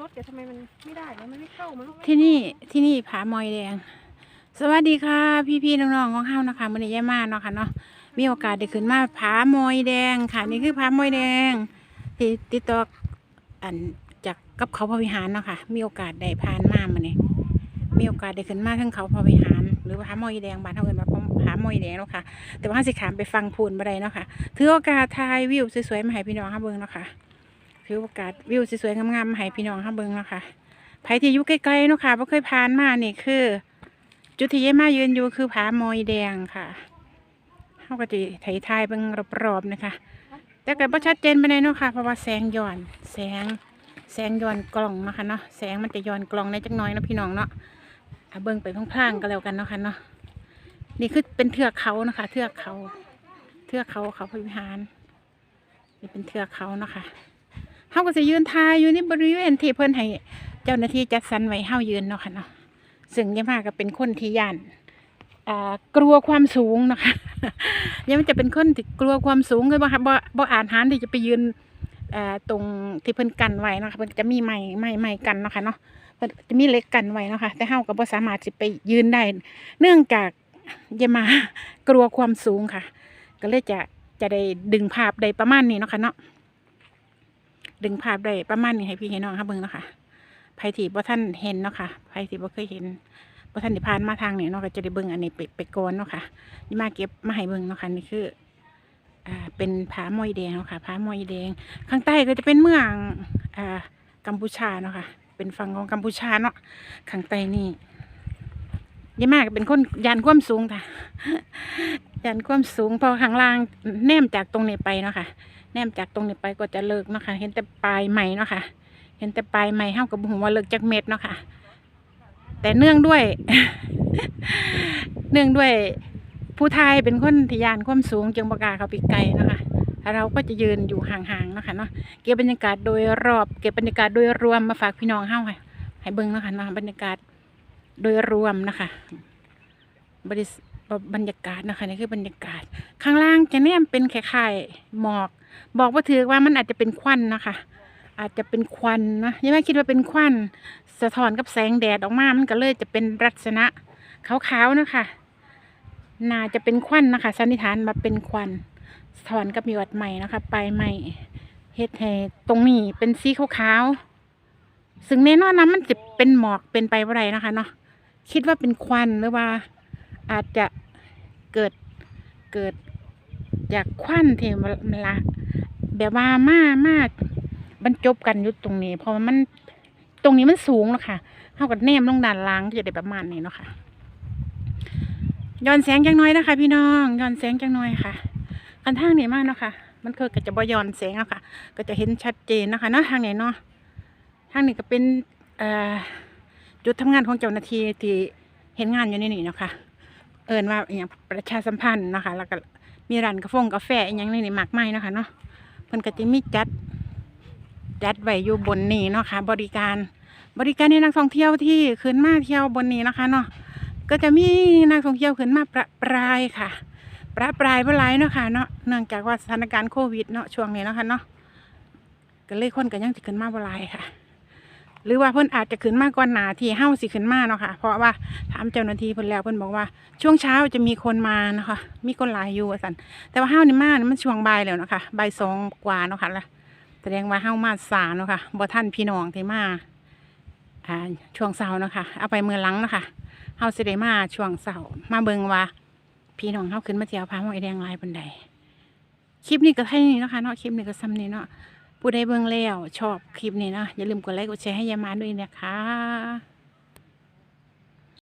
รถแต่ทำไมมันไม่ได้แล้วมันไม่เข้ามันที่นี่ที่นี่ผามอยแดง สวัสดีค่ะพี่พี่ๆน้องๆของเฮานะคะมื้อนี้ย่ามาเนาะค่ะเนาะมีโอกาสได้ขึ้นมาผามอยแดงค่ะ นี่คือผามอยแดงที่ติดต่ออันจากกับเขาพระวิหารเนาะค่ะมีโอกาสได้ผ่านมามื้อนี้มีโอกาสได้ขึ้นมาทั้งเขาพระวิหาร หรือว่าผามอยแดงบ้านเฮาเอิ้นว่าผามอยแดงเนาะค่ะแต่ว่าเราสิขามไปฟังพูนบ่ได้เนาะค่ะถือโอกาสถ่ายวิวสวยๆมาให้พี่น้องเฮาเบิ่งเนาะค่ะ ถือโอกาสวิวสวยๆงามๆมาให้พี่น้องเฮาเบิงเนาะค่ะไผที่อยู่ใกล้ๆเนาะค่ะบ่เคยผ่านมานี่คือ จุดที่เยมายืนอยู่คือผามอยแดงค่ะเฮาก็สิไถทายเบิงรอบๆนะคะ แต่ก็บ่ชัดเจนไปานเนาะค่ะ เพราะว่าแสงย้อนแสงแสงย้อนกล้องนะคะเนาะแสงมันจะย้อนกล้องในจักน่อยนะพี่น้องเนาะอะเบิ่งไปพลางๆก็แล้วกันเนาะค่ะเนาะนี่คือเป็นเทือกเขานะคะ เทือกเขา เทือกเขาเขาพิหาร นี่เป็นเทือกเขาเนาะค่ะ เฮาก็สิยืนทายอยู่ในบริเวณที่เพิ่นให้เจ้าหน้าที่จัดสรรไว้เฮายืนเนาะค่ะเนาะซึ่งยายมาก็เป็นคนที่ย่านกลัวความสูงเนาะค่ะยังมันจะเป็นคนที่กลัวความสูงเลยบ่ค่ะบ่บ่อ่านหานที่จะไปยืนตรงที่เพิ่นกันไว้นะคะเพิ่นจะมีไม้ไม้ไม้กันเนาะค่ะเนาะเพิ่นจะมีเล็กกันไว้เนาะค่ะแต่เฮาก็บ่สามารถสิไปยืนได้ เนื่องจากยายมากลัวความสูงค่ะ ก็เลยจะจะได้ดึงภาพได้ประมาณนี้เนาะค่ะเนาะ ดึงภาพได้ประมาณนี้ให้พี่ให้น้องค่ะเบิ่งเนาะค่ะไผที่บ่ท่านเห็นเนาะค่ะไผที่บ่เคยเห็นบ่ท่านได้ผ่านมาทางนี้เนาะก็จะได้เบิ่งอันนี้ไปไปก่อนเนาะค่ะนี่มาเก็บมาให้เบิ่งเนาะค่ะนี่คืออ่าเป็นผามอยแดงเนาะค่ะผามอยแดง ข้างใต้ก็จะเป็นเมืองอ่ากัมพูชาเนาะค่ะเป็นฝั่งของกัมพูชาเนาะข้างใต้นี่ยี่มากเป็นคนยานความสูงค่ะ ยานความสูงพอข้างล่างแนมจากตรงนี้ไปเนาะค่ะแนมจากตรงนี้ไปก็จะเลิกเนาะค่ะเห็นแต่ปลายใหม่เนาะค่ะเห็นแต่ปลายไม้เฮากับหัวาเลิกจากเม็ดเนาะค่ะแต่เนื่องด้วย เนื่องด้วยผู้ไทยเป็นคนทยานความสูงจึงประกาเขาไปไกลเนาะคะเราก็จะยืนอยู่ห่างๆเนาะคะเนาะเก็บบรรยากาศโดยรอบ เก็บบรรยากาศโดยรวมมาฝากพี่น้องเฮาค่ะให้เบิ่งเนาะคะเนาะบรรยากาศโดยรวมนะคะบริส บรรยากาศนะคะนี่คือบรรยากาศ ข้างล่างจะเนี่ยเป็นคล้ายๆหมอก บอกว่าถือว่ามันอาจจะเป็นควันนะคะ อาจจะเป็นควันนะยังไม่คิดว่าเป็นควันสะท้อนกับแสงแดดออกมามันก็เลยจะเป็นลักษณะขาวๆนะคะน่าจะเป็นควันนะคะสันนิษฐานมาเป็นควันสะท้อนกับหยอดใหม่นะคะปลายใหม่เฮ็ดให้ตรงนี้เป็นสีขาวๆซึ่งแน่นอนนะมันจะเป็นหมอกเป็นไปอะไรนะคะเนาะคิดว่าเป็นควันหรือว่า อาจจะเกิดเกิดจากควันที่มันละแบบว่ามามาบรรจบกันอยู่ตรงนี้เพราะมันตรงนี้มันสูงแล้วค่ะเท่ากับแนมลงด้านล่างก็จะได้ประมาณนี้เนาะค่ะย้อนแสงจังน้อยนะคะ พี่น้องย้อนแสงจังน้อยค่ะอันทางนี้มากเนาะค่ะ มันคือก็จะบ่ย้อนแสงอะค่ะ ก็จะเห็นชัดเจนนะคะเนาะทางไหนเนาะทางนี้ก็เป็นเอ่อจุดทำงานของเจ้าหน้าที่ที่เห็นงานอยู่ในนี่เนาะค่ะ เอินว่าอย่างประชาสัมพันธ์นะคะ แล้วก็มีร้านกาแฟกาแฟอย่างในนี่มากมายเนะคะเนาะเพิ่นก็จะมีจัดจัดไว้อยู่บนนี้เนาะค่ะบริการบริการให้นักท่องเที่ยวที่ขึ้นมาเที่ยวบนนี้นะคะเนาะก็จะมีนักท่องเที่ยวขึ้นมาประปรายค่ะ ประปรายเมื่อไรเนาะค่ะเนาะเนื่องจากว่าสถานการณ์โควิดเนาะช่วงนี้นะคะเนาะก็เลยคนก็ยังจะขึ้นมาเมื่อไรค่ะ หรือว่าเพิ่นอาจจะขึ้นมาก่อนหนาที่เฮ้าสิขึ้นมาเนาะค่ะ เพราะว่าถามเจ้าหน้าที่เพิ่นแล้วเพิ่นบอกว่า ช่วงเช้าจะมีคนมานะคะ มีคนหลายอยู่สันแต่ว่าเฮ้านี่มานี่มันช่วงบ่ายแล้วเนาะค่ะบ่ายสองกว่าเนาะค่ะละแสดงว่าเฮ้ามาสายเนาะค่ะบ่ท่านพี่น้องที่มาอ่าช่วงเช้าเนาะค่ะเอาไปเมื่อหลังเนาะค่ะเฮาสิได้มาช่วงเสาร์มาเบิ่งว่า พี่น้องเฮาขึ้นมาเที่ยวพาหมอยแดงลายปานใดคลิปนี้ก็แค่นี้เนาะคะเนาะคลิปนี้ก็ซ้ำนี้เนาะ ผู้ใดเบิ่งแล้วชอบคลิปนี้นะอย่าลืมกดไลค์กดแชร์ให้ยายมาด้วยนะคะ